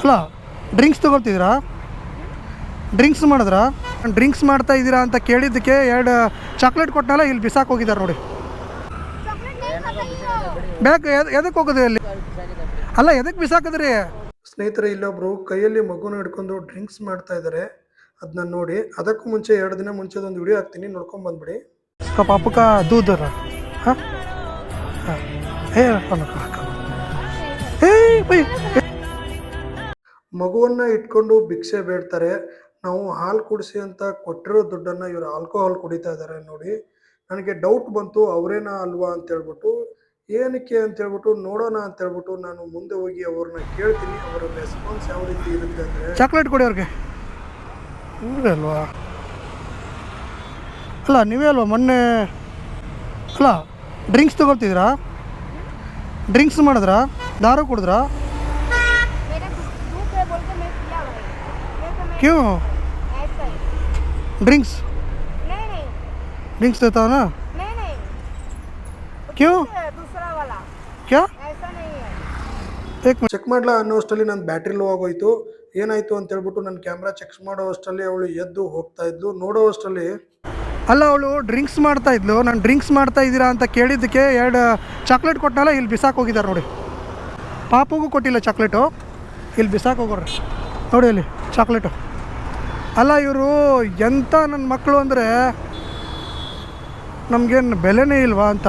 ಅಲ್ಲ ಡ್ರಿಂಕ್ಸ್ ತೊಗೊಳ್ತಿದ್ದೀರಾ? ಡ್ರಿಂಕ್ಸ್ ಮಾಡಿದ್ರಾ? ಡ್ರಿಂಕ್ಸ್ ಮಾಡ್ತಾ ಇದ್ದೀರಾ ಅಂತ ಕೇಳಿದ್ದಕ್ಕೆ ಎರಡು ಚಾಕ್ಲೇಟ್ ಕೊಟ್ಟನಲ್ಲ ಇಲ್ಲಿ ಬಿಸಾಕ್ ಹೋಗಿದ್ದಾರೆ ನೋಡಿ. ಬ್ಯಾಕ್ ಎದಕ್ಕೆ ಹೋಗೋದು ಇಲ್ಲಿ ಅಲ್ಲ ಎದಕ್ಕೆ ಬಿಸಾಕಿದ್ರಿ? ಸ್ನೇಹಿತರೆ ಇಲ್ಲೊಬ್ರು ಕೈಯಲ್ಲಿ ಮಗುನ ಹಿಡ್ಕೊಂಡು ಡ್ರಿಂಕ್ಸ್ ಮಾಡ್ತಾ ಇದ್ದಾರೆ. ಅದನ್ನ ನೋಡಿ ಅದಕ್ಕೂ ಮುಂಚೆ ಎರಡು ದಿನ ಮುಂಚೆ ಒಂದು ವಿಡಿಯೋ ಹಾಕ್ತೀನಿ ನೋಡ್ಕೊಂಡ್ ಬಂದ್ಬಿಡಿ. ಪಾಪಕ ದೂದರ. ಹಾಂ? ಏ ಬೈ. ಮಗುವನ್ನ ಇಟ್ಕೊಂಡು ಭಿಕ್ಷೆ ಬೇಡ್ತಾರೆ. ನಾವು ಹಾಲು ಕುಡಿಸಿ ಅಂತ ಕೊಟ್ಟಿರೋ ದುಡ್ಡನ್ನ ಇವರು ಆಲ್ಕೋಹಾಲ್ ಕುಡಿತಾ ಇದ್ದಾರೆ ನೋಡಿ. ನನಗೆ ಡೌಟ್ ಬಂತು, ಅವರೇನಾ ಅಲ್ವಾ ಅಂತ ಹೇಳ್ಬಿಟ್ಟು. ಏನಕ್ಕೆ ಅಂತ ಹೇಳ್ಬಿಟ್ಟು, ನೋಡೋಣ ಅಂತ ಹೇಳ್ಬಿಟ್ಟು ನಾನು ಮುಂದೆ ಹೋಗಿ ಅವ್ರನ್ನ ಕೇಳ್ತೀನಿ. ಅವರ ರೆಸ್ಪಾನ್ಸ್ ಯಾವ ರೀತಿ ಇರುತ್ತೆ ಅಂದರೆ ಚಾಕ್ಲೇಟ್ ಕೊಡಿ ಅವ್ರಿಗೆ. ಅಲ್ವಾ? ಅಲ್ಲ, ನೀವೇ ಅಲ್ವಾ? ಮೊನ್ನೆ, ಅಲ್ಲ ಡ್ರಿಂಕ್ಸ್ ತಗೊಳ್ತಿದ್ರಾ? ಡ್ರಿಂಕ್ಸ್ ಮಾಡಿದ್ರಾ? ದಾರ ಕುಡಿದ್ರಾ? क्यों ऐसा ही ड्रिंक्स नहीं नहीं ड्रिंक्स देता हो ना नहीं नहीं क्यों ये दूसरा वाला क्या ऐसा नहीं है ಏಕ್ ಚೆಕ್ ಮಾಡ್ಲಾ ಅನ್ನೋ ಅಷ್ಟರಲ್ಲಿ ನನ್ನ ಬ್ಯಾಟ್ರಿ ಲೋ ಆಗೋಯ್ತು ಏನಾಯ್ತು ಅಂತ ಹೇಳ್ಬಿಟ್ಟು ನನ್ನ ಕ್ಯಾಮ್ರಾ ಚೆಕ್ ಮಾಡೋ ಅಷ್ಟರಲ್ಲಿ ಅವಳು ಎದ್ದು ಹೋಗ್ತಾ ಇದ್ಲು ನೋಡೋ ಅಷ್ಟರಲ್ಲಿ ಅಲ್ಲ ಅವಳು ಡ್ರಿಂಕ್ಸ್ ಮಾಡ್ತಾ ಇದ್ಲು ನಾನು ಡ್ರಿಂಕ್ಸ್ ಮಾಡ್ತಾ ಇದ್ದೀರಾ ಅಂತ ಕೇಳಿದ್ದಕ್ಕೆ ಎರಡು ಚಾಕ್ಲೇಟ್ ಕೊಟ್ಟನಲ್ಲ ಇಲ್ಲಿ ಬಿಸಾಕ್ ಹೋಗಿದ್ದಾರೆ ನೋಡಿ ಪಾಪಗೂ ಕೊಟ್ಟಿಲ್ಲ ಚಾಕ್ಲೇಟು ಇಲ್ಲಿ ಬಿಸಾಕ್ ಹೋಗೋರು ನೋಡಿ ಅಲ್ಲಿ, ಚಾಕ್ಲೇಟು. ಅಲ್ಲ, ಇವರು ಎಂಥ ನನ್ನ ಮಕ್ಕಳು ಅಂದರೆ ನಮಗೇನು ಬೆಲೆನೇ ಇಲ್ವಾ ಅಂತ.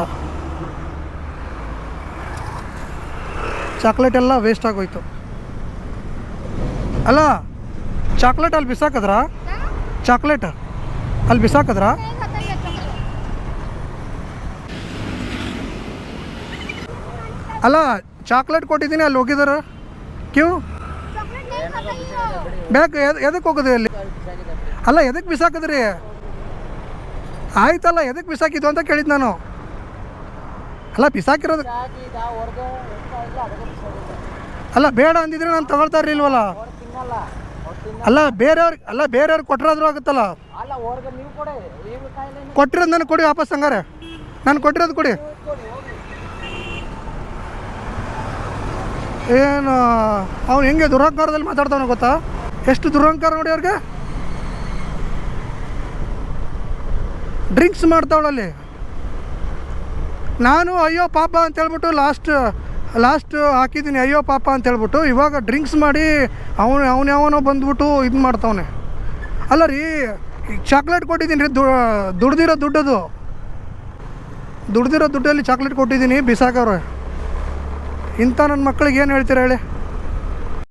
ಚಾಕ್ಲೇಟ್ ಎಲ್ಲ ವೇಸ್ಟ್ ಆಗೋಯ್ತು. ಅಲ್ಲ, ಚಾಕ್ಲೇಟ್ ಅಲ್ಲಿ ಬಿಸಾಕದ್ರ? ಚಾಕ್ಲೇಟ್ ಅಲ್ಲಿ ಬಿಸಾಕದ್ರ? ಅಲ್ಲ, ಚಾಕ್ಲೇಟ್ ಕೊಟ್ಟಿದ್ದೀನಿ, ಅಲ್ಲಿ ಹೋಗಿದಾರ? ಕ್ಯೂ? ಬ್ಯಾಕ್ ಎದಕ್ಕೆ ಹೋಗೋದು ಅಲ್ಲಿ? ಅಲ್ಲ ಎದಕ್ಕೆ ಬಿಸಾಕಿದ್ರಿ? ಆಯ್ತಲ್ಲ ಎದಕ್ಕೆ ಬಿಸಾಕಿದ್ದು ಅಂತ ಕೇಳಿದ್ದು ನಾನು. ಅಲ್ಲ, ಬಿಸಾಕಿರೋದು ಅಲ್ಲ, ಬೇಡ ಅಂದಿದ್ರೆ ನಾನು ತಗೊಳ್ತಾ ಇರಲಿಲ್ವಲ್ಲ? ಅಲ್ಲ ಬೇರೆಯವ್ರಿಗೆ ಅಲ್ಲ ಬೇರೆಯವ್ರಿಗೆ ಕೊಟ್ಟರಾದ್ರೂ ಆಗುತ್ತಲ್ಲ? ಕೊಟ್ಟಿರೋದು ನನಗೆ ಕೊಡಿ, ವಾಪಸ್ ಹಂಗಾರೆ. ನಾನು ಕೊಟ್ಟಿರೋದು ಕೊಡಿ. ಏನು, ಅವ್ನು ಹೆಂಗೆ ದುರಹಂಕಾರದಲ್ಲಿ ಮಾತಾಡ್ತಾವನ ಗೊತ್ತಾ? ಎಷ್ಟು ದುರಹಂಕಾರ ನೋಡಿ ಅವ್ರಿಗೆ? ಡ್ರಿಂಕ್ಸ್ ಮಾಡ್ತಾವಳಲ್ಲಿ. ನಾನು ಅಯ್ಯೋ ಪಾಪ ಅಂತ ಹೇಳ್ಬಿಟ್ಟು ಲಾಸ್ಟ್ ಲಾಸ್ಟ್ ಹಾಕಿದ್ದೀನಿ ಅಯ್ಯೋ ಪಾಪ ಅಂತ ಹೇಳ್ಬಿಟ್ಟು ಇವಾಗ ಡ್ರಿಂಕ್ಸ್ ಮಾಡಿ ಅವನು ಅವನು ಯಾವನೋ ಬಂದ್ಬಿಟ್ಟು ಇದು ಮಾಡ್ತಾವನೆ. ಅಲ್ಲ ರೀ ಚಾಕ್ಲೇಟ್ ಕೊಟ್ಟಿದ್ದೀನಿ ರೀ ದುಡ್ದಿರೋ ದುಡ್ಡದು. ದುಡ್ದಿರೋ ದುಡ್ಡಲ್ಲಿ ಚಾಕ್ಲೇಟ್ ಕೊಟ್ಟಿದ್ದೀನಿ ಬಿಸಾಕವ್ರೆ. ಇಂಥ ನನ್ನ ಮಕ್ಳಿಗೆ ಏನು ಹೇಳ್ತೀರಾ ಹೇಳಿ?